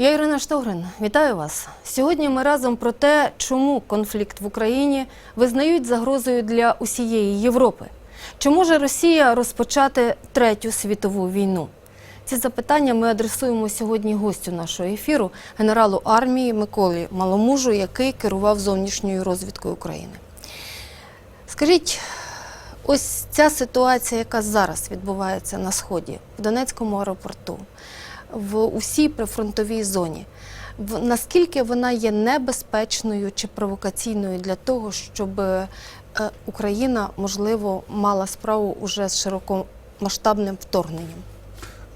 Я Ірина Штогрин. Вітаю вас. Сьогодні ми разом про те, чому конфлікт в Україні визнають загрозою для усієї Європи. Чи може Росія розпочати третю світову війну? Ці запитання ми адресуємо сьогодні гостю нашого ефіру, генералу армії Миколі Маломужу, який керував зовнішньою розвідкою України. Скажіть, ось ця ситуація, яка зараз відбувається на сході, в Донецькому аеропорту, в усій прифронтовій зоні. Наскільки вона є небезпечною чи провокаційною для того, щоб е, Україна, можливо, мала справу уже з широкомасштабним вторгненням?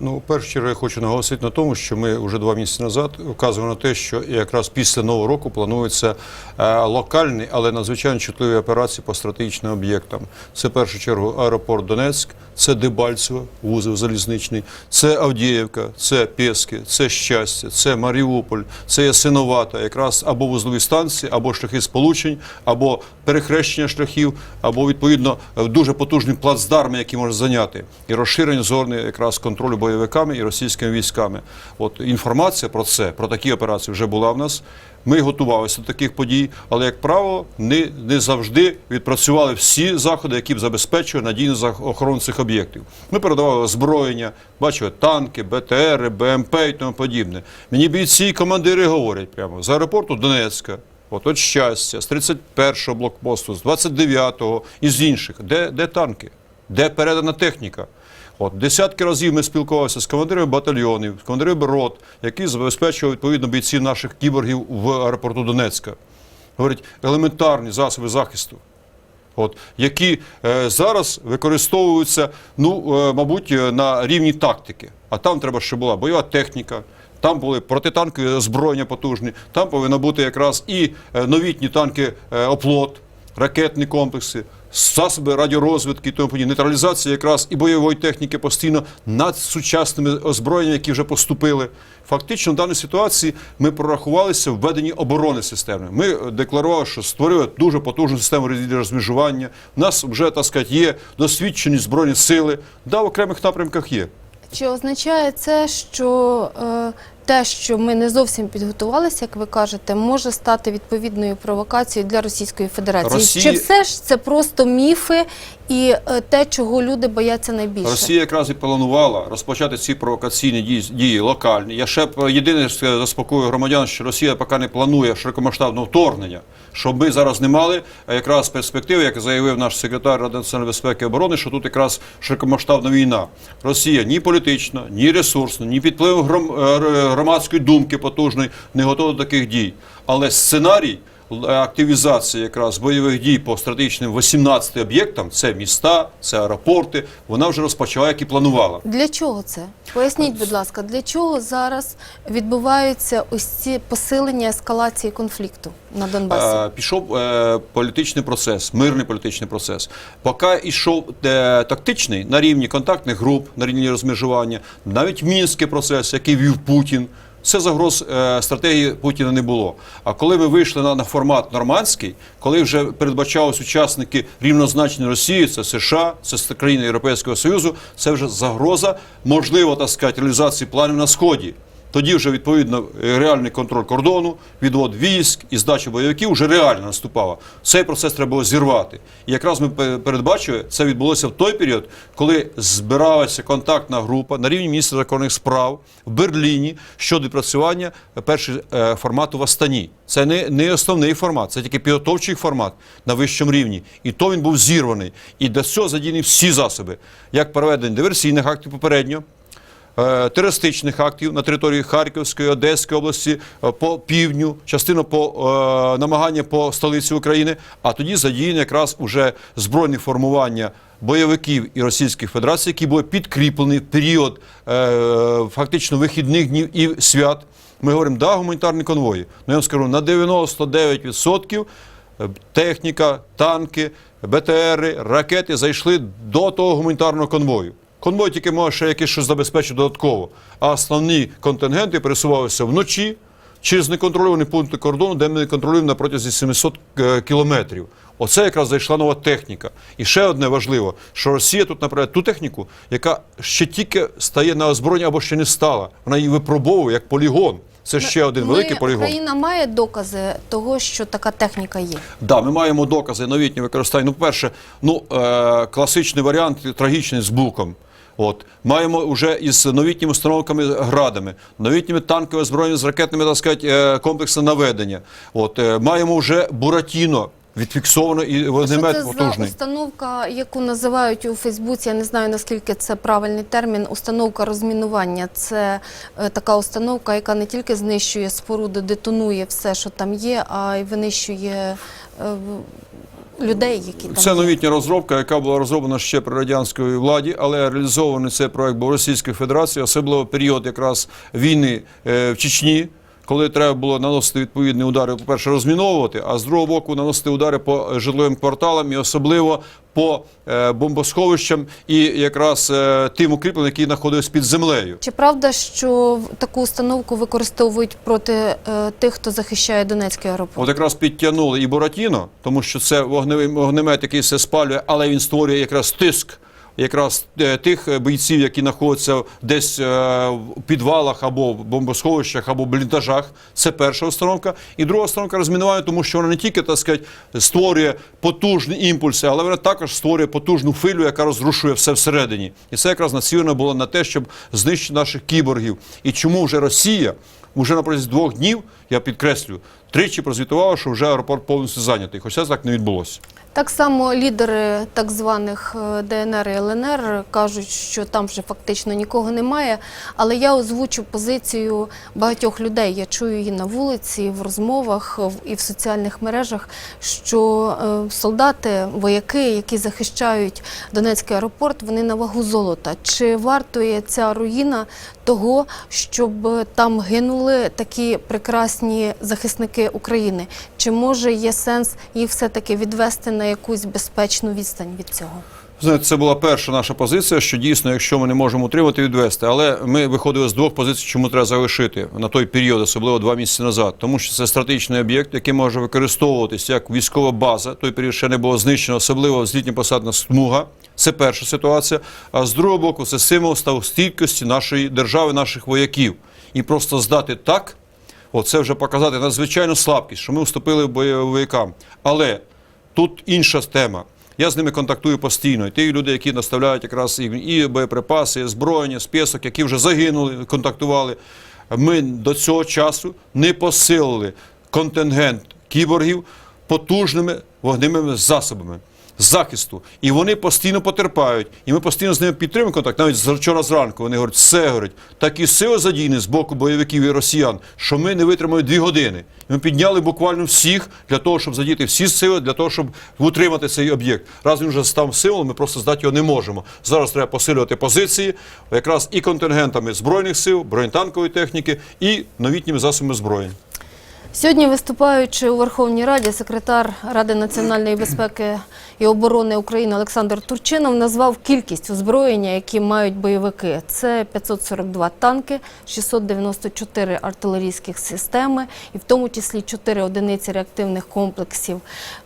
Ну, першу чергу я хочу наголосити на тому, що ми вже два місяці назад вказували на те, що якраз після нового року плануються е, локальні, але надзвичайно чутливі операції по стратегічним об'єктам. Це в першу чергу аеропорт Донецьк, це Дебальцево, вузол залізничний, це Авдіївка, це Пески, це Щастя, це Маріуполь, це Ясиновата, якраз або вузлові станції, або шляхи сполучень, або перехрещення шляхів, або відповідно е, дуже потужні плацдарми, які можуть зайняти, і розширення зони якраз контролю бойовиками і російськими військами. От інформація про це, про такі операції вже була в нас. Ми готувалися до таких подій, але як правило, не, не завжди відпрацювали всі заходи, які б забезпечували надійну охорону цих об'єктів. Ми передавали озброєння, бачили танки, БТРи, БМП і тому подібне. Мені бійці і командири говорять прямо з аеропорту Донецька. От, от щастя, з 31-го блокпосту, з 29-го і з інших. Де, де танки? Де передана техніка? От десятки разів ми спілкувалися з командирами батальйонів, з командирами рот, які забезпечували відповідно бійців наших кіборгів в аеропорту Донецька. Говорять, елементарні засоби захисту. От, які е, зараз використовуються, ну, е, мабуть, е, на рівні тактики. А там треба, щоб була бойова техніка, там були протитанкові озброєння потужні, там повинні бути якраз і е, новітні танки е, оплот, ракетні комплекси, засоби радіорозвідки і тому подібне. Нейтралізація якраз і бойової техніки постійно над сучасними озброєннями, які вже поступили. Фактично, в даній ситуації ми прорахувалися в веденні оборони системи. Ми декларували, що створили дуже потужну систему розмежування. У нас вже так сказати, є досвідчені збройні сили. Да, в окремих напрямках є. Чи означає це, що е, те, що ми не зовсім підготувалися, як ви кажете, може стати відповідною провокацією для Російської Федерації? Росії- Чи все ж це просто міфи і е, те, чого люди бояться найбільше? Росія якраз і планувала розпочати ці провокаційні дії, дії локальні. Я ще б єдине заспокою громадян, що Росія поки не планує широкомасштабного вторгнення, щоб ми зараз не мали е, якраз перспективи, як заявив наш секретар Ради національної безпеки і оборони, що тут якраз широкомасштабна війна. Росія ні політично, ні ресурсно, ні під впливом гром- е, громадської думки потужної не готова до таких дій. Але сценарій л- активізації якраз бойових дій по стратегічним 18 об'єктам це міста, це аеропорти. Вона вже розпочала, як і планувала. Для чого це? Поясніть, будь ласка, для чого зараз відбуваються ось ці посилення ескалації конфлікту на Донбасі? Е, Пішов е, політичний процес, мирний політичний процес. Поки йшов е, тактичний на рівні контактних груп, на рівні розмежування, навіть мінський процес, який вів Путін. Це загроз е, стратегії Путіна не було. А коли ми вийшли на, формат нормандський, коли вже передбачались учасники рівнозначні Росії, це США, це країни Європейського Союзу, це вже загроза, можливо, так сказати, реалізації планів на сході. Тоді вже відповідно е, реальний контроль кордону, відвод військ і здача бойовиків вже реально наступала. Цей процес треба було зірвати. І якраз ми передбачили, це відбулося в той період, коли збиралася контактна група на рівні міністра закордонних справ в Берліні щодо відпрацювання першого е, формату в Астані. Це не, не основний формат, це тільки підготовчий формат на вищому рівні. І то він був зірваний. І до цього задіяні всі засоби, як проведення диверсійних актів попередньо е, терористичних актів на території Харківської, Одеської області, е, по півдню, частину по е, намагання по столиці України, а тоді задіяні якраз уже збройні формування бойовиків і Російської Федерації, які були підкріплені в період е, фактично вихідних днів і свят. Ми говоримо, да, гуманітарні конвої. Ну я вам скажу, на 99% е, техніка, танки, БТРи, ракети зайшли до того гуманітарного конвою. Конвой тільки може ще якесь щось забезпечити додатково. А основні контингенти пересувалися вночі через неконтрольовані пункти кордону, де ми не контролюємо на протязі 700 е, кілометрів. Оце якраз зайшла нова техніка. І ще одне важливо, що Росія тут направляє ту техніку, яка ще тільки стає на озброєння або ще не стала. Вона її випробовує як полігон. Це ще один великий Ми, полігон. Україна має докази того, що така техніка є. Да, ми маємо докази новітнього використання. Ну, перше, ну е, класичний варіант трагічний з буком. От маємо вже із новітніми установками градами, новітніми танковими зброями з ракетними так сказати, е, комплексами наведення. От е, маємо вже Буратіно відфіксовано і вогнемет це потужний. установка, яку називають у Фейсбуці? Я не знаю наскільки це правильний термін. Установка розмінування. Це е, така установка, яка не тільки знищує споруди, детонує все, що там є, а й винищує е, людей, які там Це новітня розробка, яка була розроблена ще при радянській владі, але реалізований цей проект був Російською Федерацією, особливо період якраз війни е, в Чечні. Коли треба було наносити відповідні удари, по-перше, розміновувати, а з другого боку наносити удари по житловим кварталам і особливо по е, бомбосховищам і якраз е, тим укріпленням, які знаходились під землею. Чи правда, що таку установку використовують проти е, тих, хто захищає Донецький аеропорт? От якраз підтягнули і Буратіно, тому що це вогнемет, який все спалює, але він створює якраз тиск. Якраз е, тих е, бійців, які знаходяться десь е, в підвалах або в бомбосховищах, або в бліндажах, це перша установка. І друга установка розмінування, тому що вона не тільки так сказати, створює потужні імпульси, але вона також створює потужну хвилю, яка розрушує все всередині. І це якраз націлено було на те, щоб знищити наших кіборгів. І чому вже Росія вже на двох днів, я підкреслюю, тричі прозвітувала, що вже аеропорт повністю зайнятий. Хоча так не відбулося. Так само лідери так званих е, ДНР і ЛНР кажуть, що там вже фактично нікого немає. Але я озвучу позицію багатьох людей. Я чую її на вулиці, в розмовах і в соціальних мережах, що е, солдати, вояки, які захищають Донецький аеропорт, вони на вагу золота. Чи вартує ця руїна того, щоб е, там гинули такі прекрасні захисники України? Чи може є сенс їх все-таки відвести на якусь безпечну відстань від цього? Знаєте, це була перша наша позиція, що дійсно, якщо ми не можемо утримати, відвести. Але ми виходили з двох позицій, чому треба залишити на той період, особливо два місяці назад. Тому що це стратегічний об'єкт, який може використовуватися як військова база. Той період ще не було знищено, особливо злітня посадна смуга. Це перша ситуація. А з другого боку, це символ став стійкості нашої держави, наших вояків. І просто здати так, оце вже показати надзвичайну слабкість, що ми вступили бойовикам. Але тут інша тема. Я з ними контактую постійно. І ті люди, які наставляють якраз і, боєприпаси, і озброєння, список, які вже загинули, контактували. Ми до цього часу не посилили контингент кіборгів потужними вогневими засобами захисту. І вони постійно потерпають. І ми постійно з ними підтримуємо контакт. Навіть вчора зранку вони говорять, все говорять, такі сили задійні з боку бойовиків і росіян, що ми не витримаємо дві години. Ми підняли буквально всіх для того, щоб задіяти всі сили, для того, щоб утримати цей об'єкт. Раз він вже став символом, ми просто здати його не можемо. Зараз треба посилювати позиції, якраз і контингентами збройних сил, бронетанкової техніки, і новітніми засобами зброї. Сьогодні, виступаючи у Верховній Раді, секретар Ради національної безпеки і оборони України Олександр Турчинов назвав кількість озброєння, які мають бойовики. Це 542 танки, 694 артилерійських системи, і в тому числі 4 одиниці реактивних комплексів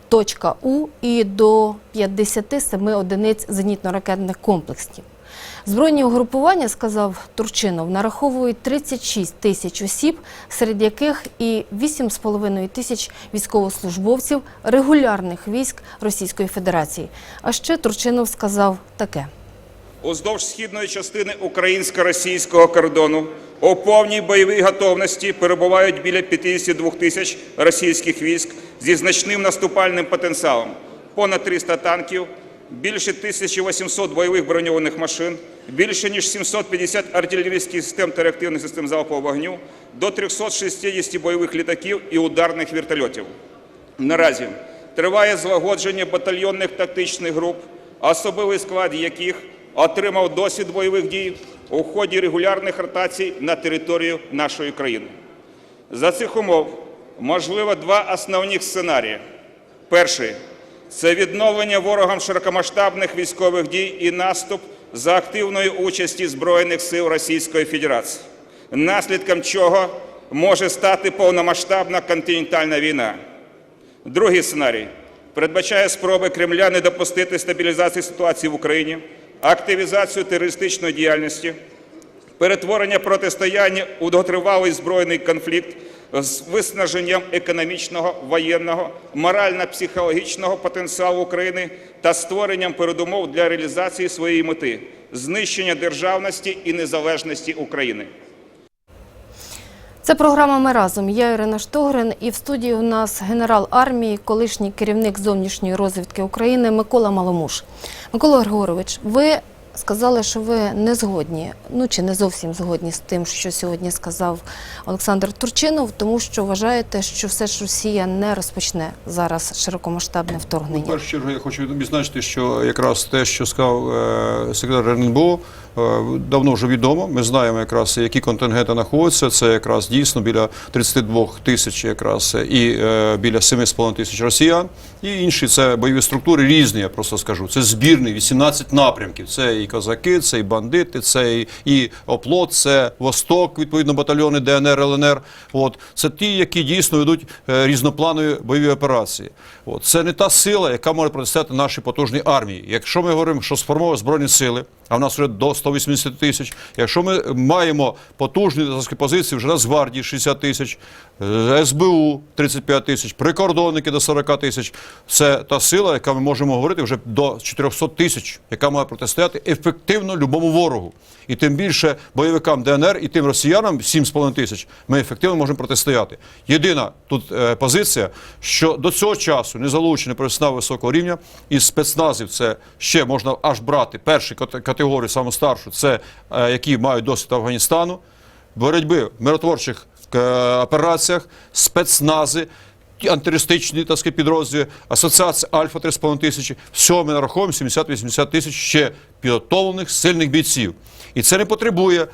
«Точка У» і до 57 одиниць зенітно-ракетних комплексів. Збройні угрупування, сказав Турчинов, нараховують 36 тисяч осіб, серед яких і 8,5 тисяч військовослужбовців регулярних військ Російської Федерації. А ще Турчинов сказав таке. Уздовж східної частини українсько-російського кордону у повній бойовій готовності перебувають біля 52 тисяч російських військ зі значним наступальним потенціалом, понад 300 танків, більше 1800 бойових броньованих машин, більше ніж 750 артилерійських систем та реактивних систем залпового вогню, до 360 бойових літаків і ударних вертольотів. Наразі триває злагодження батальйонних тактичних груп, особовий склад яких отримав досвід бойових дій у ході регулярних ротацій на територію нашої країни. За цих умов можливо два основних сценарії. Перший це відновлення ворогам широкомасштабних військових дій і наступ за активної участі Збройних сил Російської Федерації, наслідком чого може стати повномасштабна континентальна війна. Другий сценарій передбачає спроби Кремля не допустити стабілізації ситуації в Україні, активізацію терористичної діяльності перетворення протистояння у довготривалий збройний конфлікт з виснаженням економічного, воєнного, морально-психологічного потенціалу України та створенням передумов для реалізації своєї мети знищення державності і незалежності України. Це програма Ми разом. Я Ірина Штогрин, і в студії у нас генерал армії, колишній керівник зовнішньої розвідки України Микола Маломуш. Микола Григорович, ви сказали, що ви не згодні, ну чи не зовсім згодні з тим, що сьогодні сказав Олександр Турчинов, тому що вважаєте, що все ж Росія не розпочне зараз широкомасштабне В вторгнення. першу чергу я хочу відзначити, що якраз те, що сказав е, секретар РНБО, давно вже відомо. Ми знаємо якраз, які контингенти знаходяться. Це якраз дійсно біля 32 тисяч, якраз і е, біля 7,5 тисяч росіян. І інші це бойові структури різні. Я просто скажу. Це збірний 18 напрямків. Це і козаки, це і бандити, це і, і оплот, це Восток, відповідно, батальйони ДНР, ЛНР. От це ті, які дійсно ведуть е, різнопланові бойові операції. От це не та сила, яка може протистояти нашій потужній армії. Якщо ми говоримо, що сформовані збройні сили, а в нас вже до 180 тисяч. Якщо ми маємо потужні так позиції вже Нацгвардії 60 тисяч, е, СБУ 35 тисяч, прикордонники до 40 тисяч, це та сила, яка ми можемо говорити вже до 400 тисяч, яка має протистояти ефективно любому ворогу. І тим більше бойовикам ДНР і тим росіянам 7,5 тисяч ми ефективно можемо протистояти. Єдина тут е, позиція, що до цього часу не залучені професіонал високого рівня із спецназів, це ще можна аж брати кате- категорію, саму старшу, це е, які мають досвід Афганістану, боротьби в миротворчих е, операціях, спецнази. Антитерористичні так сказати, підрозділи, асоціація Альфа 3,5 тисячі. Всього ми нараховуємо 70-80 тисяч ще підготовлених сильних бійців. І це не потребує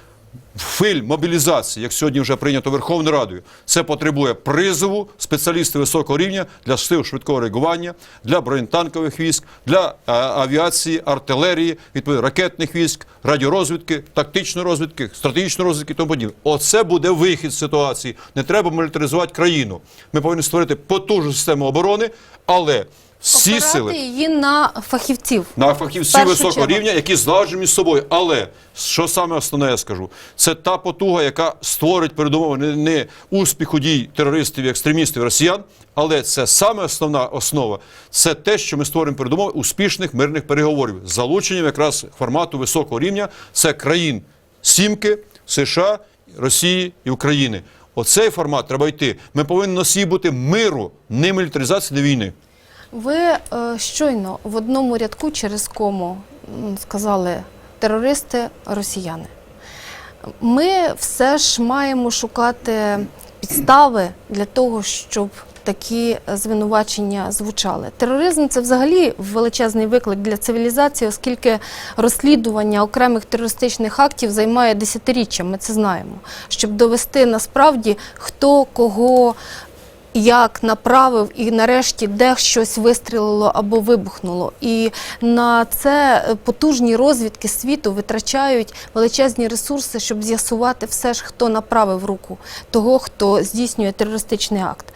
хвиль мобілізації, як сьогодні вже прийнято Верховною Радою. Це потребує призову спеціалістів високого рівня для сил швидкого реагування, для бронетанкових військ, для е, авіації, артилерії, відповідно ракетних військ, радіорозвідки, тактичної розвідки, стратегічної розвідки і тому подібне. Оце буде вихід з ситуації. Не треба мілітаризувати країну. Ми повинні створити потужну систему оборони, але всі сили її на фахівців. на фахівців високого чергу. рівня, які злагоджені між собою. Але що саме основне я скажу, це та потуга, яка створить передумови не, не успіху дій терористів і екстремістів росіян, але це саме основна основа. Це те, що ми створимо передумови успішних мирних переговорів з залученням якраз формату високого рівня. Це країн сімки, США, Росії і України. Оцей формат треба йти. Ми повинні носії бути миру, не мілітаризації, не війни. Ви е, щойно в одному рядку через кому сказали терористи, росіяни. Ми все ж маємо шукати підстави для того, щоб такі звинувачення звучали. Тероризм це взагалі величезний виклик для цивілізації, оскільки розслідування окремих терористичних актів займає десятиріччя. Ми це знаємо, щоб довести насправді хто кого як направив і нарешті де щось вистрілило або вибухнуло. І на це е, потужні розвідки світу витрачають величезні ресурси, щоб з'ясувати все ж, хто направив руку того, хто здійснює терористичний акт.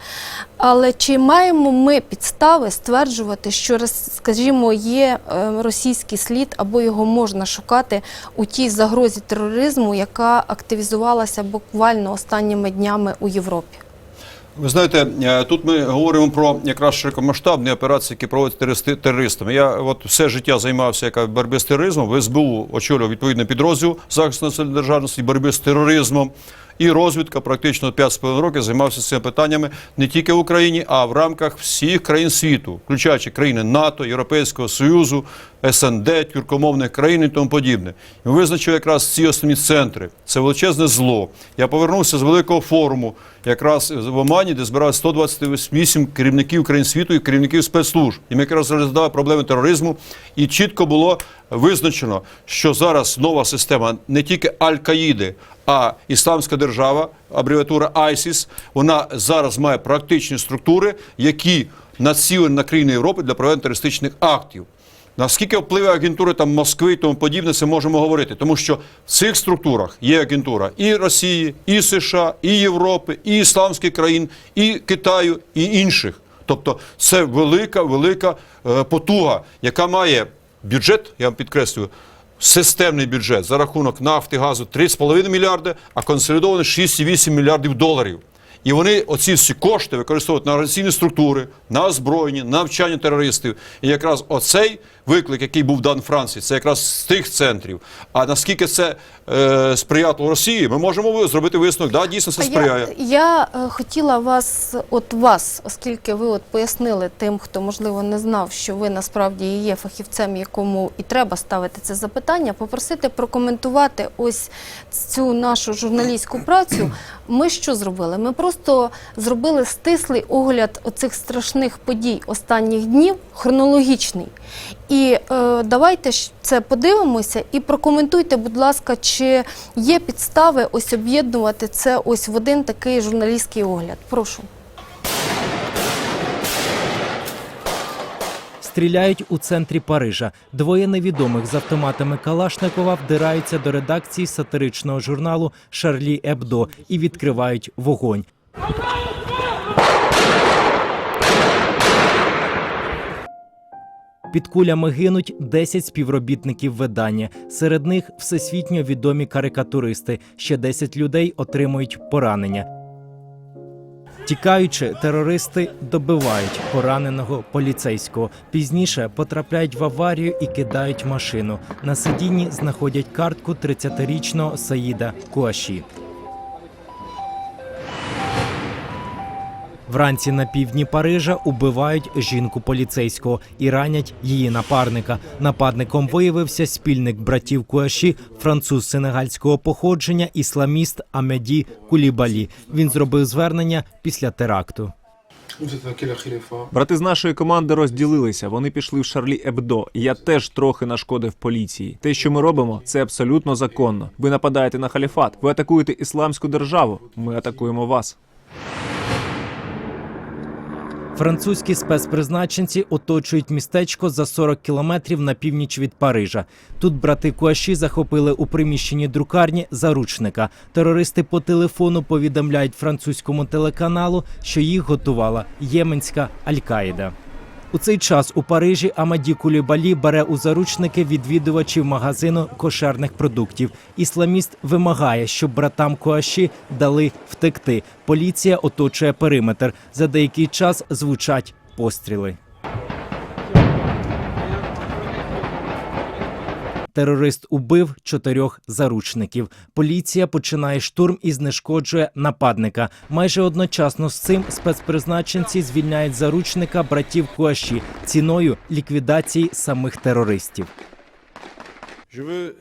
Але чи маємо ми підстави стверджувати, що, скажімо, є е, російський слід або його можна шукати у тій загрозі тероризму, яка активізувалася буквально останніми днями у Європі? Ви знаєте, е, тут ми говоримо про якраз широкомасштабні операції, які проводять терористами. Я от все життя займався як боротьби з тероризмом. В СБУ очолював відповідний підрозділ захисту національної державності, боротьби з тероризмом. І розвідка практично 5,5 років займався цими питаннями не тільки в Україні, а в рамках всіх країн світу, включаючи країни НАТО, Європейського Союзу, СНД, тюркомовних країн і тому подібне. І визначив якраз ці основні центри. Це величезне зло. Я повернувся з великого форуму, якраз в Омані, де збиралися 128 керівників країн світу і керівників спецслужб. І ми якраз розглядали проблеми тероризму. І чітко було визначено, що зараз нова система не тільки Аль-Каїди, а Ісламська держава, абревіатура ISIS, вона зараз має практичні структури, які націлені на країни Європи для проведення терористичних актів. Наскільки впливає агентури там Москви і тому подібне, це можемо говорити, тому що в цих структурах є агентура і Росії, і США, і Європи, і ісламських країн, і Китаю, і інших. Тобто це велика, велика е, потуга, яка має бюджет, я вам підкреслюю, системний бюджет за рахунок нафти, газу 3,5 мільярди, а консолідований 6,8 мільярдів доларів. І вони оці всі кошти використовують на організаційні структури, на озброєння, на навчання терористів. І якраз оцей виклик, який був дан Франції, це якраз з тих центрів. А наскільки це е, сприятливо Росії, ми можемо зробити висновок, да, дійсно це сприяє. Я, я е, хотіла вас, от вас, оскільки ви от пояснили тим, хто можливо не знав, що ви насправді є фахівцем, якому і треба ставити це запитання, попросити прокоментувати ось цю нашу журналістську працю. Ми що зробили? Ми просто зробили стислий огляд оцих страшних подій останніх днів, хронологічний. І е, давайте це подивимося і прокоментуйте, будь ласка, чи є підстави ось об'єднувати це ось в один такий журналістський огляд. Прошу. Стріляють у центрі Парижа. Двоє невідомих з автоматами Калашникова вдираються до редакції сатиричного журналу Шарлі Ебдо і відкривають вогонь. Під кулями гинуть 10 співробітників видання. Серед них всесвітньо відомі карикатуристи. Ще 10 людей отримують поранення. Тікаючи, терористи добивають пораненого поліцейського. Пізніше потрапляють в аварію і кидають машину. На сидінні знаходять картку 30-річного Саїда Куаші. Вранці на півдні Парижа убивають жінку поліцейського і ранять її напарника. Нападником виявився спільник братів Куаші, француз сенегальського походження, ісламіст Амеді Кулібалі. Він зробив звернення після теракту. Брати з нашої команди розділилися. Вони пішли в Шарлі Ебдо. Я теж трохи нашкодив поліції. Те, що ми робимо, це абсолютно законно. Ви нападаєте на халіфат. Ви атакуєте ісламську державу. Ми атакуємо вас. Французькі спецпризначенці оточують містечко за 40 кілометрів на північ від Парижа. Тут брати Куаші захопили у приміщенні друкарні заручника. Терористи по телефону повідомляють французькому телеканалу, що їх готувала єменська Аль-Каїда. У цей час у Парижі Амаді Кулібалі бере у заручники відвідувачів магазину кошерних продуктів. Ісламіст вимагає, щоб братам Куаші дали втекти. Поліція оточує периметр. За деякий час звучать постріли. Терорист убив чотирьох заручників. Поліція починає штурм і знешкоджує нападника. Майже одночасно з цим спецпризначенці звільняють заручника братів Куаші ціною ліквідації самих терористів. Je veux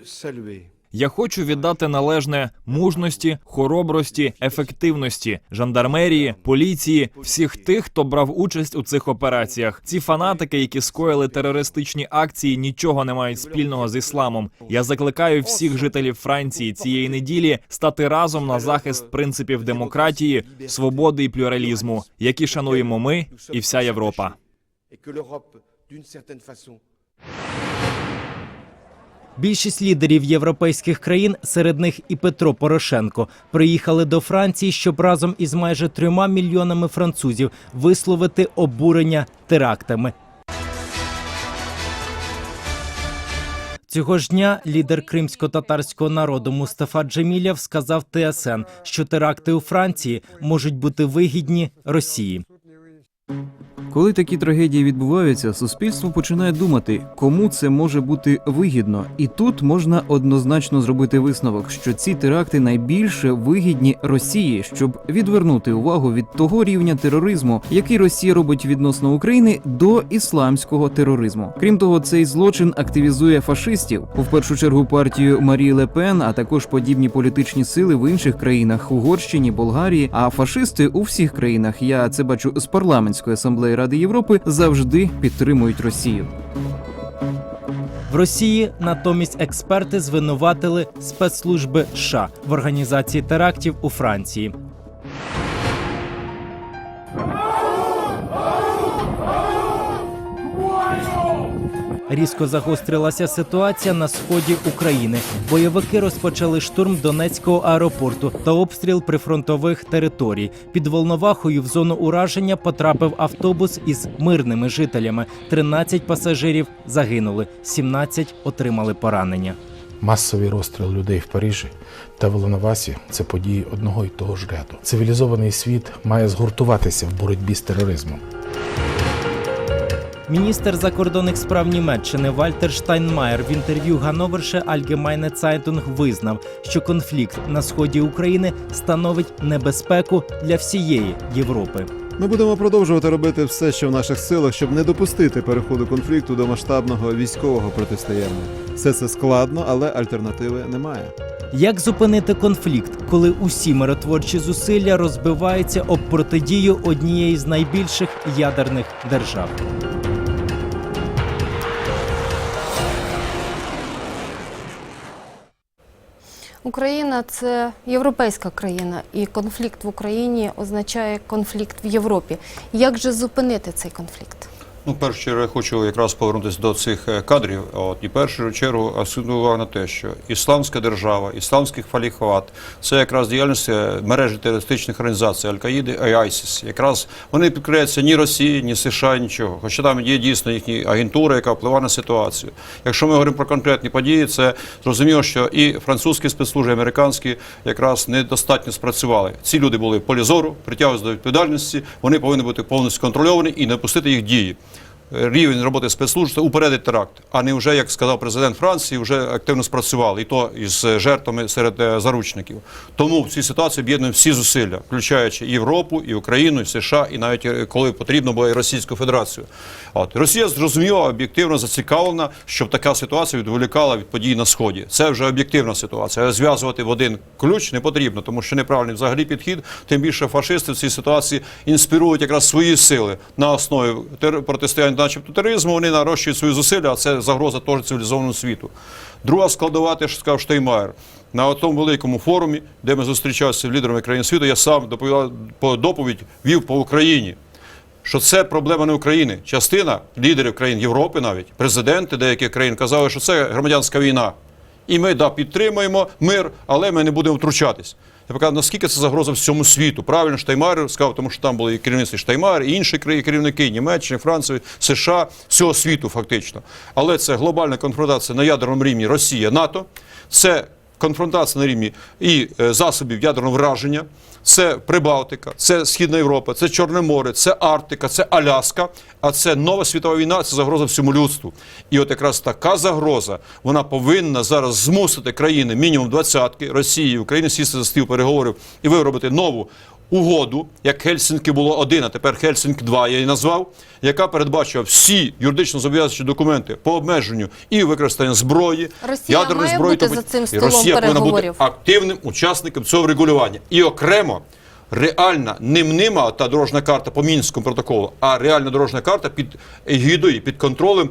Я хочу віддати належне мужності, хоробрості, ефективності, жандармерії, поліції, всіх тих, хто брав участь у цих операціях. Ці фанатики, які скоїли терористичні акції, нічого не мають спільного з ісламом. Я закликаю всіх жителів Франції цієї неділі стати разом на захист принципів демократії, свободи і плюралізму, які шануємо ми і вся Європа. Більшість лідерів європейських країн, серед них і Петро Порошенко, приїхали до Франції, щоб разом із майже трьома мільйонами французів висловити обурення терактами. Цього ж дня лідер кримсько-татарського народу Мустафа Джемілєв сказав ТСН, що теракти у Франції можуть бути вигідні Росії. Коли такі трагедії відбуваються, суспільство починає думати, кому це може бути вигідно, і тут можна однозначно зробити висновок, що ці теракти найбільше вигідні Росії, щоб відвернути увагу від того рівня тероризму, який Росія робить відносно України, до ісламського тероризму. Крім того, цей злочин активізує фашистів у першу чергу партію Марії Лепен, а також подібні політичні сили в інших країнах Угорщині, Болгарії. А фашисти у всіх країнах, я це бачу з парламентської асамблеї Ради Європи, завжди підтримують Росію. В Росії натомість експерти звинуватили спецслужби США в організації терактів у Франції. Різко загострилася ситуація на сході України. Бойовики розпочали штурм Донецького аеропорту та обстріл прифронтових територій. Під Волновахою в зону ураження потрапив автобус із мирними жителями. 13 пасажирів загинули, 17 отримали поранення. Масовий розстріл людей в Парижі та Волновасі це події одного і того ж ряду. Цивілізований світ має згуртуватися в боротьбі з тероризмом. Міністр закордонних справ Німеччини Вальтер Штайнмаєр в інтерв'ю Ганноверше Allgemeine Zeitung визнав, що конфлікт на сході України становить небезпеку для всієї Європи. Ми будемо продовжувати робити все, що в наших силах, щоб не допустити переходу конфлікту до масштабного військового протистояння. Все це складно, але альтернативи немає. Як зупинити конфлікт, коли усі миротворчі зусилля розбиваються об протидію однієї з найбільших ядерних держав? Україна це європейська країна, і конфлікт в Україні означає конфлікт в Європі. Як же зупинити цей конфлікт? Ну, першу чергу я хочу якраз повернутися до цих е, кадрів. От і першу чергу акцентую увагу на те, що ісламська держава, ісламський халіфат – це якраз діяльність е, мережі терористичних організацій Аль-Каїди і Айсіс. Якраз вони підкоряються ні Росії, ні США, нічого. Хоча там є дійсно їхня агентура, яка впливає на ситуацію. Якщо ми говоримо про конкретні події, це зрозуміло, що і французькі спецслужби, американські якраз недостатньо спрацювали. Ці люди були полі зору, притягуються до відповідальності. Вони повинні бути повністю контрольовані і не пустити їх дії рівень роботи спецслужб упередить теракт, а не вже, як сказав президент Франції, вже активно спрацювали, і то із жертвами серед е, заручників. Тому в цій ситуації об'єднуємо всі зусилля, включаючи Європу, і Україну, і США, і навіть е, коли потрібно було і Російську Федерацію. От Росія зрозуміло об'єктивно зацікавлена, щоб така ситуація відволікала від подій на сході. Це вже об'єктивна ситуація. Зв'язувати в один ключ не потрібно, тому що неправильний взагалі підхід. Тим більше фашисти в цій ситуації інспірують якраз свої сили на основі протистояння, начебто тероризму. Вони нарощують свої зусилля, а це загроза теж цивілізованому світу. Друга складова, те, що сказав Штеймаєр. На тому великому форумі, де ми зустрічалися з лідерами країн світу, я сам доповідав по доповідь вів по Україні що це проблема не України. Частина лідерів країн Європи, навіть президенти деяких країн казали, що це громадянська війна. І ми да, підтримуємо мир, але ми не будемо втручатись. Я показав, наскільки це загроза всьому світу. Правильно, Штаймар сказав, тому що там були і керівництво Штаймар, і інші керівники Німеччини, Франції, США, всього світу фактично. Але це глобальна конфронтація на ядерному рівні Росія, НАТО. Це конфронтація на рівні і е, засобів ядерного враження, це Прибалтика, це Східна Європа, це Чорне море, це Арктика, це Аляска. А це нова світова війна, це загроза всьому людству. І от якраз така загроза вона повинна зараз змусити країни мінімум двадцятки Росії України сісти за стіл переговорів і виробити нову. Угоду, як Хельсінки було один, а тепер Хельсінки 2 я її назвав, яка передбачила всі юридично зобов'язуючі документи по обмеженню і використання зброї, Росія ядерної має зброї бути за цим столом Росія повинна бути активним учасником цього регулювання. І окремо реальна не мнима та дорожня карта по мінському протоколу, а реальна дорожня карта під егідою, під контролем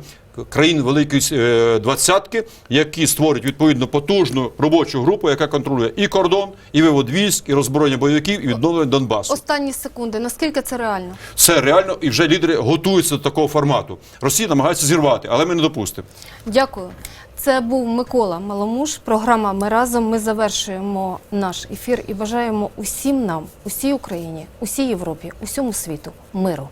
країн Великої е, двадцятки, які створюють відповідно потужну робочу групу, яка контролює і кордон, і вивод військ, і роззброєння бойовиків, і відновлення Донбасу. Останні секунди. Наскільки це реально? Це реально, і вже лідери готуються до такого формату. Росія намагається зірвати, але ми не допустимо. Дякую. Це був Микола Маломуш. Програма Ми разом. Ми завершуємо наш ефір і бажаємо усім нам, усій Україні, усій Європі, усьому світу миру.